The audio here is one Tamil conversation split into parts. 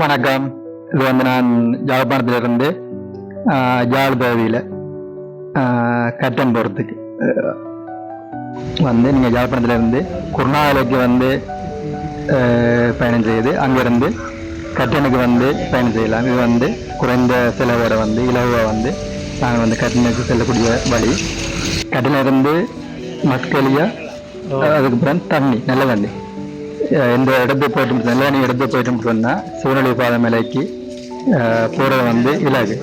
வணக்கம். இது வந்து நான் யாழ்ப்பாணத்திலிருந்து ஆஹ், யாழ் பகுதியில் கட்டன் போகிறதுக்கு வந்து நீங்கள் யாழ்ப்பாணத்திலிருந்து குருநாகலைக்கு வந்து ஆஹ், பயணம் செய்யுது அங்கேருந்து கட்டனுக்கு வந்து பயணம் செய்யலாம். இது வந்து குறைந்த செலவோட வந்து இலவாக வந்து நாங்கள் வந்து கட்டனுக்கு செல்லக்கூடிய வழி. கட்டனிலிருந்து மஸ்கலியா அதுக்கப்புறம் தண்ணி நல்ல தண்ணி. இந்த இடத்துக்கு போயிட்டு நல்ல நீ இடத்துக்கு போயிட்டு சொன்னா சூழ்நிலை பாதை மலைக்கு போறது வந்து இலகு.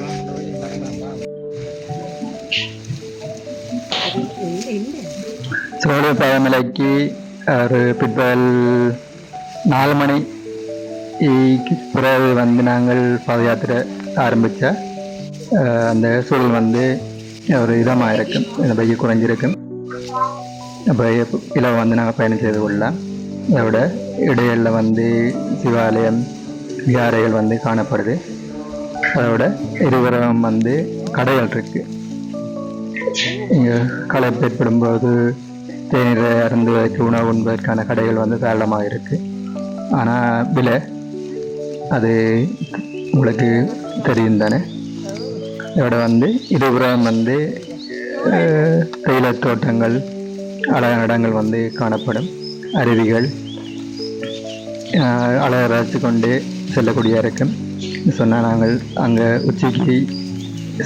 சூழ்நிலை பாதை மலைக்கு ஒரு பிற்பகல் நாலு மணி க்கு பிறகு வந்து நாங்கள் பாத யாத்திரை ஆரம்பித்த அந்த சூழல் வந்து ஒரு இதமாக இருக்கும் இந்த பைய குறைஞ்சிருக்கும். அப்போ இலவ வந்து நாங்கள் பயணம் செய்து கொள்ளலாம். அதோட இடையில வந்து சிவாலயம் விகாரைகள் வந்து காணப்படுது. அதோட இருவரம் வந்து கடைகள் இருக்கு. இங்கே களைப்பு ஏற்படும்போது தேநீரை அருந்துவதற்கு உணவு உண்பதற்கான கடைகள் வந்து தாராளமாக இருக்கு. ஆனால் விலை அது உங்களுக்கு தெரியும் தானே? இதோட வந்து இருபுறம் வந்து தேயிலை தோட்டங்கள் அழகான இடங்கள் வந்து காணப்படும். அருவிகள் அழகாக ரசித்து கொண்டு செல்லக்கூடிய இருக்கும் சொன்னால் நாங்கள் அங்கே உச்சிக்கு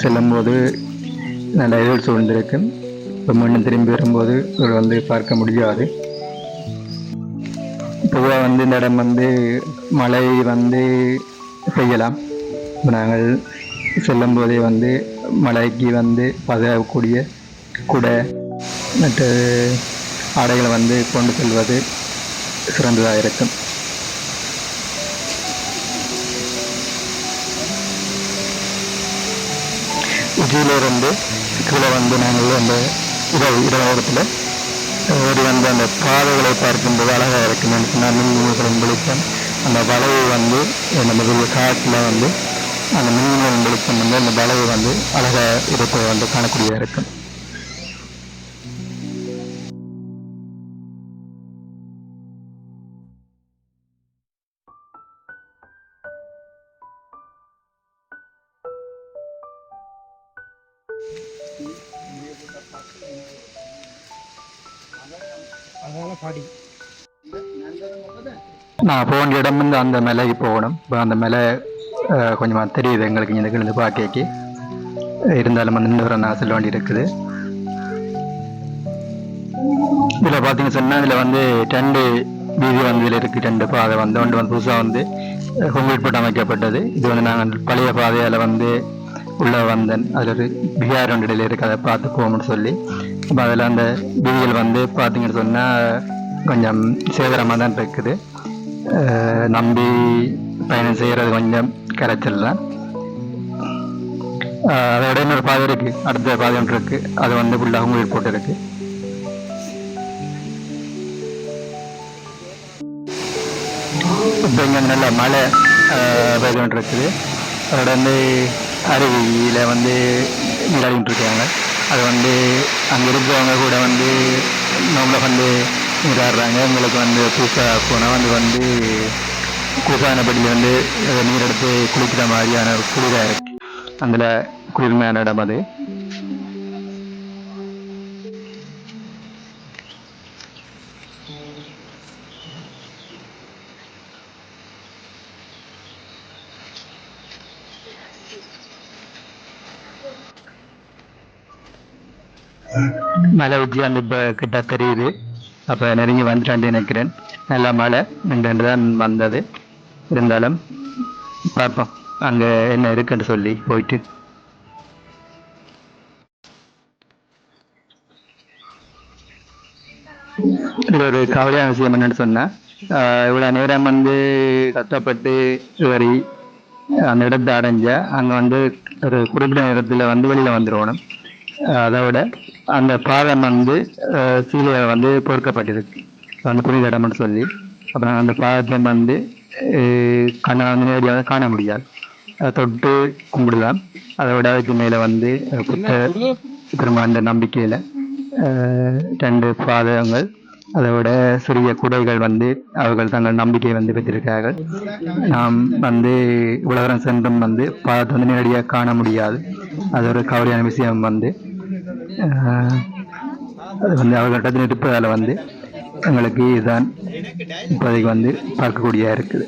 செல்லும்போது நல்ல இருள் சூழ்ந்திருக்கும். இப்போ மீண்டும் திரும்பி வரும்போது இவர் வந்து பார்க்க முடியாது. பொதுவாக வந்து இந்த இடம் வந்து மழை வந்து பெய்யலாம். இப்போ நாங்கள் செல்லும் போதே வந்து மலைக்கு வந்து பாதுகாக்கக்கூடிய குடை மற்ற ஆடைகளை வந்து கொண்டு செல்வது சிறந்ததாக இருக்கும். உச்சியிலிருந்து கீழே வந்து நாங்கள் அந்த இரவு இரவோரத்தில் ஓடி வந்து அந்த பாதைகளை பார்க்கும்போது அழகாக இருக்கும் என்று சொன்னால் மின்மினிகளும் அந்த வளைவு வந்து நமது காட்டில் வந்து அந்த மின்மினிகளின் வெளிச்சம் வந்து அந்த வளைவு வந்து அழகாக இருக்க வந்து காணக்கூடியதாக இருக்கும் நான் போன இடம் வந்து அந்த மலைக்கு போகணும். இப்போ அந்த மலை கொஞ்சமாக தெரியுது எங்களுக்கு இந்த கிழந்து பார்க்கக்கு இருந்தாலும் அந்த நின்று நான் சொல்ல வேண்டி இருக்குது. இதில் பார்த்தீங்கன்னு சொன்னால் இதில் வந்து ரெண்டு வீதி வந்து இதில் இருக்குது ரெண்டு பாதை வந்து ஒன்று வந்து புதுசாக வந்து கொங்கிரீட் போட்டு அமைக்கப்பட்டது. இது வந்து நாங்கள் பழைய பாதையால் வந்து உள்ளே வந்தேன். அதில் ஒரு பிஹார் ஒன்று இடையில இருக்குது அதை பார்த்து போகணும்னு சொல்லி. அப்போ அதில் அந்த வீதிகள் வந்து பார்த்தீங்கன்னு சொன்னால் கொஞ்சம் சேதரமாக தான் இருக்குது நம்பி பயணம் செய்கிறது கொஞ்சம் கரைச்சல் தான் அதோட இன்னொரு பாதை இருக்கு. அடுத்த பாதை ஒன்று இருக்கு. அது வந்து ஃபுல்லாக உங்களுக்கு போட்டுருக்கு இப்போ இங்கே நல்ல மழை அஹ், பெய்து இருக்குது அதோட வந்து அருவியில் வந்து நீராடிட்டு இருக்காங்க அது வந்து அங்கே இருக்கிறவங்க கூட வந்து நம்மளை வந்து நீராடுறாங்க. உங்களுக்கு வந்து புதுசாக போனால் வந்து வந்து குசான படியில் நீர் எடுத்து குளிக்கிற மாதிரியான குளிராக இருக்கு அதில் குளிர்மையான இடம் அது. மழை உச்சி இப்போ கிட்ட தெரியுது. அப்போ நெருங்கி வந்துட்டான்னு நினைக்கிறேன். நல்ல மழை ரெண்டு தான் வந்தது. இருந்தாலும் பார்ப்போம் அங்கே என்ன இருக்குன்னு சொல்லி போயிட்டு. இது ஒரு கவலையான விஷயம் என்னன்னு சொன்னேன் இவ்வளோ நேரம் வந்து கஷ்டப்பட்டு வரி அந்த இடத்தை அடைஞ்ச அங்கே வந்து ஒரு குறிப்பிட்ட நேரத்தில் வந்து வெளியில் வந்துடணும் அதோட அந்த பாதம் வந்து சீலையை வந்து பொறுக்கப்பட்டிருக்கு. அந்த புனித இடம்னு சொல்லி. அப்புறம் அந்த பாதத்தை வந்து கண்ணால் வந்து நேரடியாக காண முடியாது. அதை தொட்டு கும்பிடலாம். அதை விட அதுக்கு மேலே வந்து புத்த பெருமாண்ட நம்பிக்கையில் ரெண்டு பாதகங்கள் அதை விட சிறிய குடைகள் வந்து அவர்கள் தங்கள் நம்பிக்கை வந்து பெற்றிருக்கிறார்கள். நாம் வந்து உலகம் சென்றும் வந்து பாதத்தை வந்து நேரடியாக காண முடியாது. அது ஒரு கவலையான விஷயம் வந்து. அது வந்து அவர்களிடத்தில் இருப்பதால் வந்து எங்களுக்கு இதுதான் இப்போதைக்கு வந்து பார்க்கக்கூடியதாக இருக்குது.